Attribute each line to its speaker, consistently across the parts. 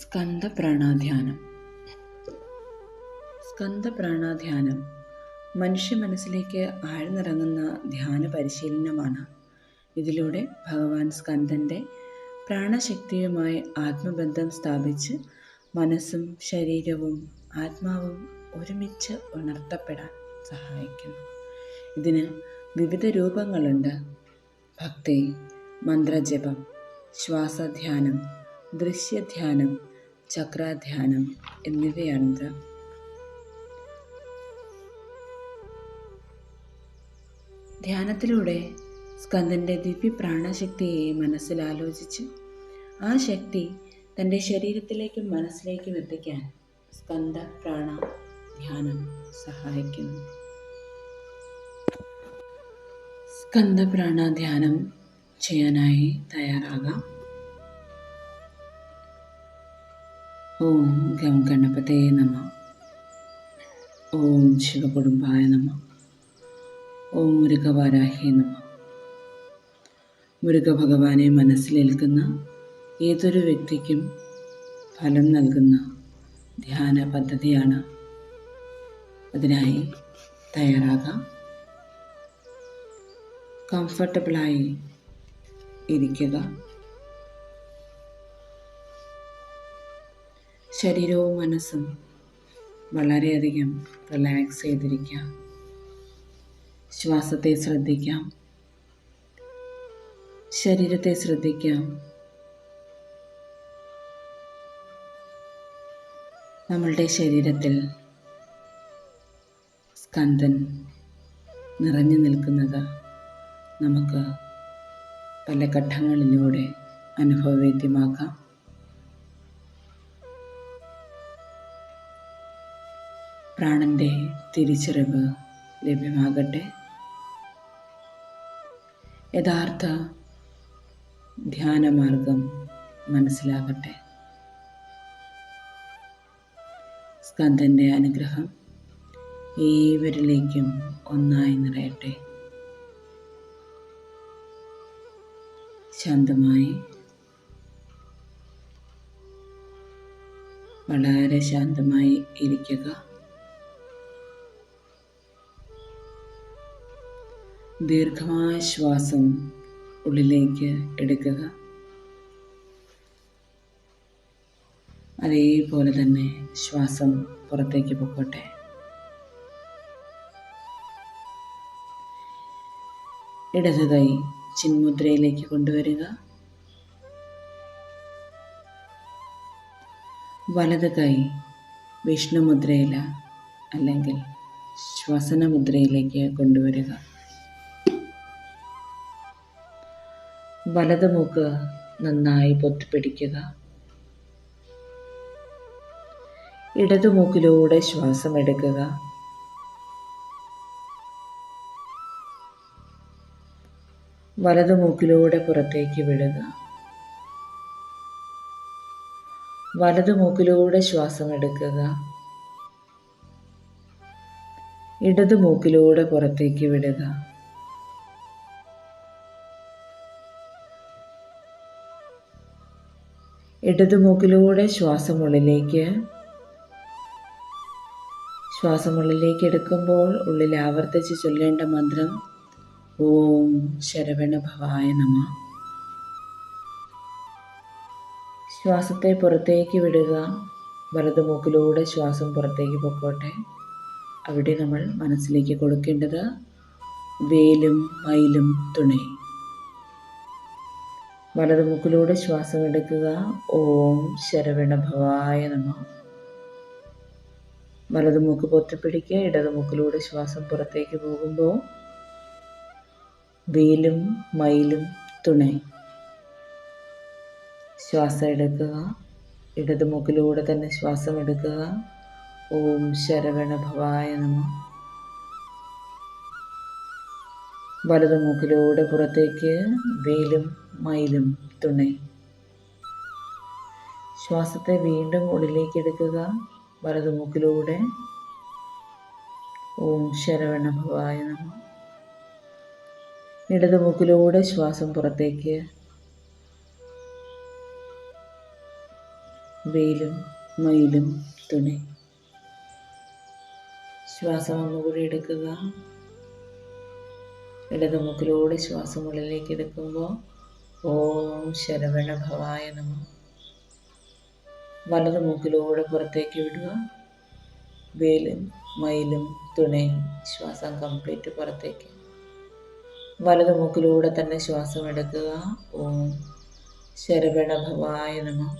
Speaker 1: സ്കന്ദ പ്രാണാധ്യാനം സ്കന്ധ പ്രാണാധ്യാനം മനുഷ്യ മനസ്സിലേക്ക് ആഴ്ന്നിറങ്ങുന്ന ധ്യാന പരിശീലനമാണ്. ഇതിലൂടെ ഭഗവാൻ സ്കന്ധന്റെ പ്രാണശക്തിയുമായി ആത്മബന്ധം സ്ഥാപിച്ച് മനസ്സും ശരീരവും ആത്മാവും ഒരുമിച്ച് ഉണർത്തപ്പെടാൻ സഹായിക്കുന്നു. ഇതിന് വിവിധ രൂപങ്ങളുണ്ട്. ഭക്തി മന്ത്രജപം ശ്വാസധ്യാനം ദൃശ്യധ്യാനം ചക്രാധ്യാനം എന്നിവയാണിത്. ധ്യാനത്തിലൂടെ സ്കന്ദന്റെ ദിവ്യ പ്രാണശക്തിയെ മനസ്സിലാലോചിച്ച് ആ ശക്തി തന്റെ ശരീരത്തിലേക്കും മനസ്സിലേക്കും എത്തിക്കാൻ സ്കന്ദ പ്രാണ ധ്യാനം സഹായിക്കുന്നു. സ്കന്ദ പ്രാണാധ്യാനം ചെയ്യാനായി തയ്യാറാകാം. ഓം ഗം ഗണപതേ നമ. ഓം ശിവകുടുംബായ നമ. ഓം മുരുകവാരാഹി നമ. മുരുക ഭഗവാനെ മനസ്സിലേൽക്കുന്ന ഏതൊരു വ്യക്തിക്കും ഫലം നൽകുന്ന ധ്യാന പദ്ധതിയാണ് അതിനായി തയ്യാറാകാം. കംഫർട്ടബിളായി ഇരിക്കുക. ശരീരവും മനസ്സും വളരെയധികം റിലാക്സ് ചെയ്തിരിക്കാം. ശ്വാസത്തെ ശ്രദ്ധിക്കാം. ശരീരത്തെ ശ്രദ്ധിക്കാം. നമ്മളുടെ ശരീരത്തിൽ സ്കന്ദൻ നിറഞ്ഞു നിൽക്കുന്നത് നമുക്ക് പല ഘട്ടങ്ങളിലൂടെ അനുഭവവേദ്യമാക്കാം. പ്രാണന്റെ തിരിച്ചറിവ് ലഭ്യമാകട്ടെ. യഥാർത്ഥ ധ്യാനമാർഗം മനസ്സിലാകട്ടെ. സ്കന്ധന്റെ അനുഗ്രഹം ഏവരിലേക്കും ഒന്നായി നിറയട്ടെ. ശാന്തമായി വളരെ ശാന്തമായി ഇരിക്കുക. ദീർഘമായ ശ്വാസം ഉള്ളിലേക്ക് എടുക്കുക. അതേപോലെ തന്നെ ശ്വാസം പുറത്തേക്ക് പൊക്കോട്ടെ. ഇടത് കൈ ചിന്മുദ്രയിലേക്ക് കൊണ്ടുവരിക. വലത് കൈ വിഷ്ണുമുദ്രയില അല്ലെങ്കിൽ ശ്വസന മുദ്രയിലേക്ക് കൊണ്ടുവരിക. വലത് മൂക്ക് നന്നായി പൊത്തിപ്പിടിക്കുക. ഇടതു മൂക്കിലൂടെ ശ്വാസം എടുക്കുക. വലതു മൂക്കിലൂടെ പുറത്തേക്ക് വിടുക. വലതു മൂക്കിലൂടെ ശ്വാസം എടുക്കുക. ഇടതു മൂക്കിലൂടെ പുറത്തേക്ക് വിടുക. ഇടതു മൂക്കിലൂടെ ശ്വാസം ഉള്ളിലേക്ക് ശ്വാസം ഉള്ളിലേക്ക് എടുക്കുമ്പോൾ ഉള്ളിൽ ആവർത്തിച്ച് ചൊല്ലേണ്ട മന്ത്രം ഓം ശരവണ ഭവായ നമ ശ്വാസത്തെ പുറത്തേക്ക് വിടുക വലതു മൂക്കിലൂടെ ശ്വാസം പുറത്തേക്ക് പൊക്കോട്ടെ. അവിടെ നമ്മൾ മനസ്സിലേക്ക് കൊടുക്കേണ്ടത് വേലും മയിലും തുണൈ. വലതു മൂക്കിലൂടെ ശ്വാസം എടുക്കുക. ഓം ശരവണ ഭവായ നമ. വലത് മൂക്ക് പൊത്തിപ്പിടിക്കുക. ഇടത് മൂക്കിലൂടെ ശ്വാസം പുറത്തേക്ക് പോകുമ്പോൾ വെയിലും മയിലും തുണൈ. ശ്വാസം എടുക്കുക. ഇടത് മൂക്കിലൂടെ തന്നെ ശ്വാസം എടുക്കുക. ഓം ശരവണ ഭവായ നമ. വലതു മൂക്കിലൂടെ പുറത്തേക്ക് വെയിലും മയിലും തുണി. ശ്വാസത്തെ വീണ്ടും ഉള്ളിലേക്ക് എടുക്കുക. വലതു മൂക്കിലൂടെ. ഓം ശരവണ ഭവായ നമ. ഇടതു മൂക്കിലൂടെ ശ്വാസം പുറത്തേക്ക്. വെയിലും മയിലും തുണി. ശ്വാസം ഒന്നുകൂടി എടുക്കുക. ഇടത് മുക്കിലൂടെ ശ്വാസം ഉള്ളിലേക്ക് എടുക്കുമ്പോൾ ഓം ശരവണ ഭവായ നമ. വലത് മൂക്കിലൂടെ പുറത്തേക്ക് വിടുക. വേലും മയിലും തുണയും ശ്വാസം കംപ്ലീറ്റ് പുറത്തേക്ക്. വലത് മൂക്കിലൂടെ തന്നെ ശ്വാസം എടുക്കുക. ഓം ശരവണ ഭവായ നമ.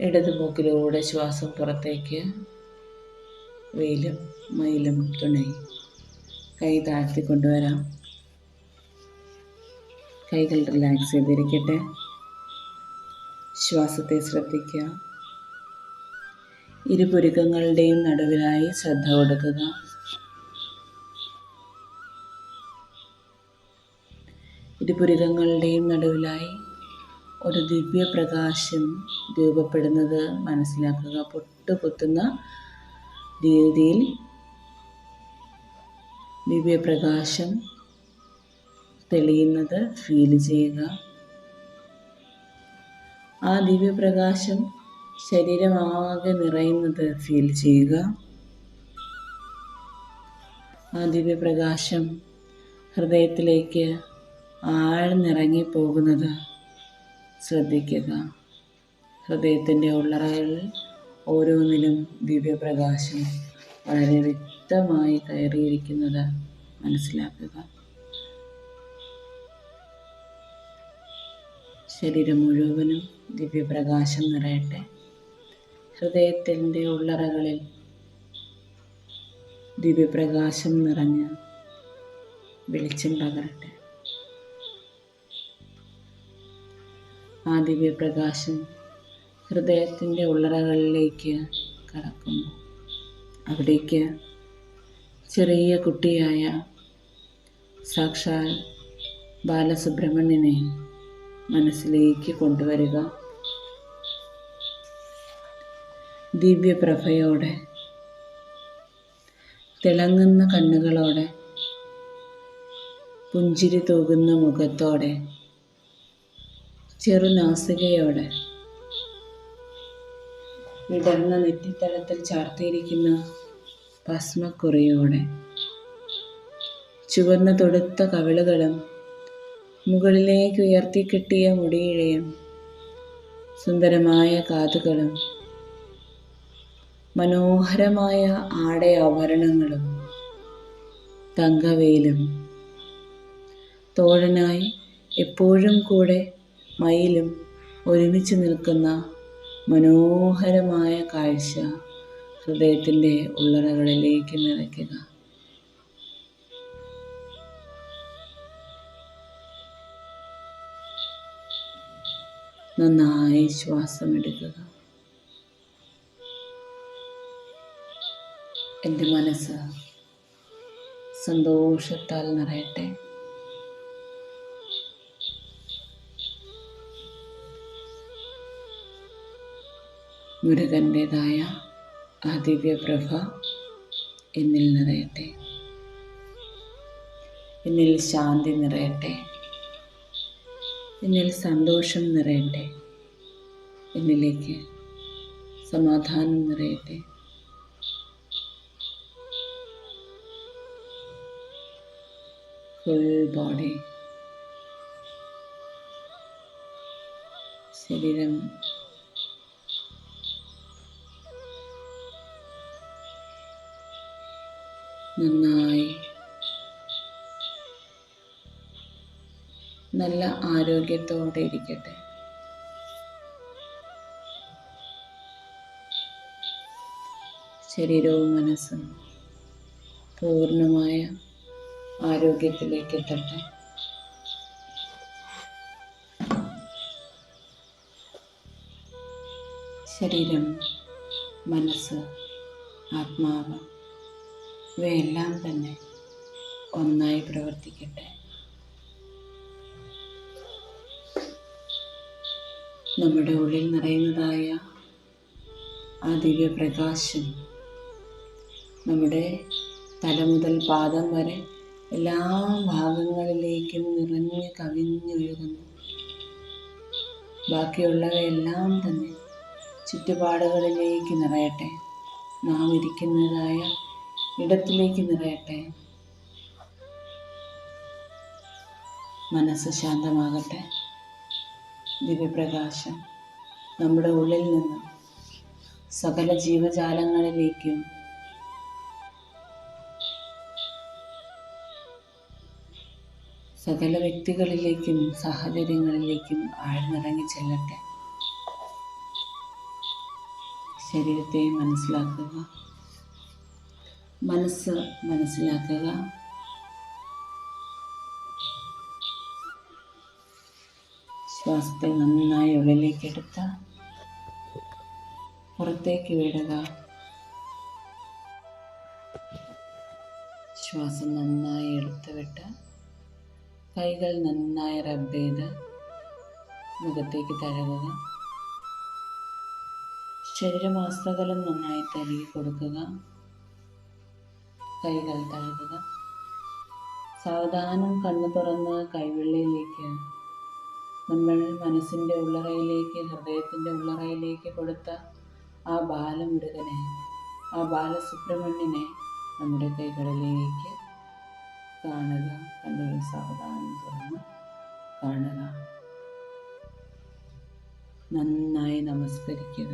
Speaker 1: ഇടത് മൂക്കിലൂടെ ശ്വാസം പുറത്തേക്ക്. വെയിലും മയിലും തുണയും കൈ താഴ്ത്തി കൊണ്ടുവരാം. കൈകൾ റിലാക്സ് ചെയ്തിരിക്കട്ടെ. ശ്വാസത്തെ ശ്രദ്ധിക്കുക. ഇരുപുരുക്കങ്ങളുടെയും നടുവിലായി ശ്രദ്ധ കൊടുക്കുക. ഇരുപുരുക്കങ്ങളുടെയും നടുവിലായി ഒരു ദിവ്യപ്രകാശം രൂപപ്പെടുന്നത് മനസ്സിലാക്കുക. പൊട്ടുപൊത്തുന്ന രീതിയിൽ ദിവ്യപ്രകാശം തെളിയുന്നത് ഫീൽ ചെയ്യുക. ആ ദിവ്യപ്രകാശം ശരീരമാകെ നിറയുന്നത് ഫീൽ ചെയ്യുക. ആ ദിവ്യപ്രകാശം ഹൃദയത്തിലേക്ക് ആഴ്ന്നിറങ്ങി പോകുന്നത് ശ്രദ്ധിക്കുക. ഹൃദയത്തിന്റെ ഉള്ളറകളിൽ ഓരോന്നിലും ദിവ്യപ്രകാശം വളരെ വ്യക്തമായി കയറിയിരിക്കുന്നത് മനസ്സിലാക്കുക. ശരീരം മുഴുവനും ദിവ്യപ്രകാശം നിറയട്ടെ. ഹൃദയത്തിന്റെ ഉള്ളറകളിൽ ദിവ്യപ്രകാശം നിറഞ്ഞ് വെളിച്ചം പകരട്ടെ. ആ ദിവ്യപ്രകാശം ഹൃദയത്തിന്റെ ഉള്ളറകളിലേക്ക് കടക്കുന്നു. അവിടേക്ക് ചെറിയ കുട്ടിയായ സാക്ഷാൽ ബാലസുബ്രഹ്മണ്യനെ മനസ്സിലേക്ക് കൊണ്ടുവരിക. ദിവ്യപ്രഭയോടെ തിളങ്ങുന്ന കണ്ണുകളോടെ പുഞ്ചിരി തൂകുന്ന മുഖത്തോടെ ചെറുനാസികയോടെ വിടർന്ന നെറ്റിത്തടത്തിൽ ചാർത്തിയിരിക്കുന്ന ഭസ്മക്കുറിയോടെ. ചുവന്ന തൊടുത്ത കവിളുകളും മുകളിലേക്ക് ഉയർത്തിക്കെട്ടിയ മുടിയിഴയും സുന്ദരമായ കാതുകളും മനോഹരമായ ആടയാഭരണങ്ങളും തങ്കവേലും. തോഴനായി എപ്പോഴും കൂടെ മയിലും ഒരുമിച്ച് നിൽക്കുന്ന മനോഹരമായ കാഴ്ച ഹൃദയത്തിന്റെ ഉള്ളറകളിലേക്ക് നിറയ്ക്കുക. നന്നായി ശ്വാസമെടുക്കുക എന്റെ മനസ്സ് സന്തോഷത്താൽ നിറയട്ടെ. മുരുകന്റേതായ ആ ദിവ്യപ്രഭ എന്നിൽ നിറയട്ടെ. എന്നിൽ ശാന്തി നിറയട്ടെ. എന്നിൽ സന്തോഷം നിറയട്ടെ. എന്നിലേക്ക് സമാധാനം നിറയട്ടെ. ഫുൾ ബോഡി ശരീരം നന്നായി. നല്ല ആരോഗ്യത്തോടെ ഇരിക്കട്ടെ. ശരീരവും മനസ്സും പൂർണമായ ആരോഗ്യത്തിലേക്ക് എത്തട്ടെ. ശരീരം മനസ്സ് ആത്മാവ് ഇവയെല്ലാം തന്നെ ഒന്നായി പ്രവർത്തിക്കട്ടെ. നമ്മുടെ ഉള്ളിൽ നിറയുന്നതായ ആ ദിവ്യപ്രകാശം നമ്മുടെ തല മുതൽ പാദം വരെ എല്ലാ ഭാഗങ്ങളിലേക്കും നിറഞ്ഞ് കവിഞ്ഞൊഴുകുന്നു. ബാക്കിയുള്ളവയെല്ലാം തന്നെ ചുറ്റുപാടുകളിലേക്ക് നിറയട്ടെ. നാം ഇരിക്കുന്നതായ ഇടത്തിലേക്ക് നിറയട്ടെ. മനസ്സ് ശാന്തമാകട്ടെ. ദിവ്യപ്രകാശം നമ്മുടെ ഉള്ളിൽ നിന്ന് സകല ജീവജാലങ്ങളിലേക്കും സകല വ്യക്തികളിലേക്കും സാഹചര്യങ്ങളിലേക്കും ആഴ്ന്നിറങ്ങി ചെല്ലട്ടെ. ശരീരത്തെ മനസ്സിലാക്കുക. മനസ്സ് മനസ്സിലാക്കുക. ശ്വാസത്തെ നന്നായി ഉള്ളിലേക്ക് എടുത്ത. പുറത്തേക്ക് വിടുക. ശ്വാസം നന്നായി എടുത്തു വിട്ട് കൈകൾ നന്നായി റബ്ബ് ചെയ്ത് മുഖത്തേക്ക് തഴകുക ശരീരമാസകലം നന്നായി തരികി കൊടുക്കുക. കൈകൾ തഴുകുക സാവധാനം കണ്ണു തുറന്ന് കൈവെള്ളിയിലേക്ക് നമ്മൾ മനസ്സിന്റെ ഉള്ളറയിലേക്ക് ഹൃദയത്തിന്റെ ഉള്ളറയിലേക്ക് കൊടുത്ത ആ ബാലമുരുകനെ ആ ബാലസുബ്രഹ്മണ്യനെ നമ്മുടെ കൈകളിലേക്ക് കാണുക. കണ്ണുകൾ സാവധാനം തുറന്ന് കാണുക. നന്നായി നമസ്കരിക്കുക.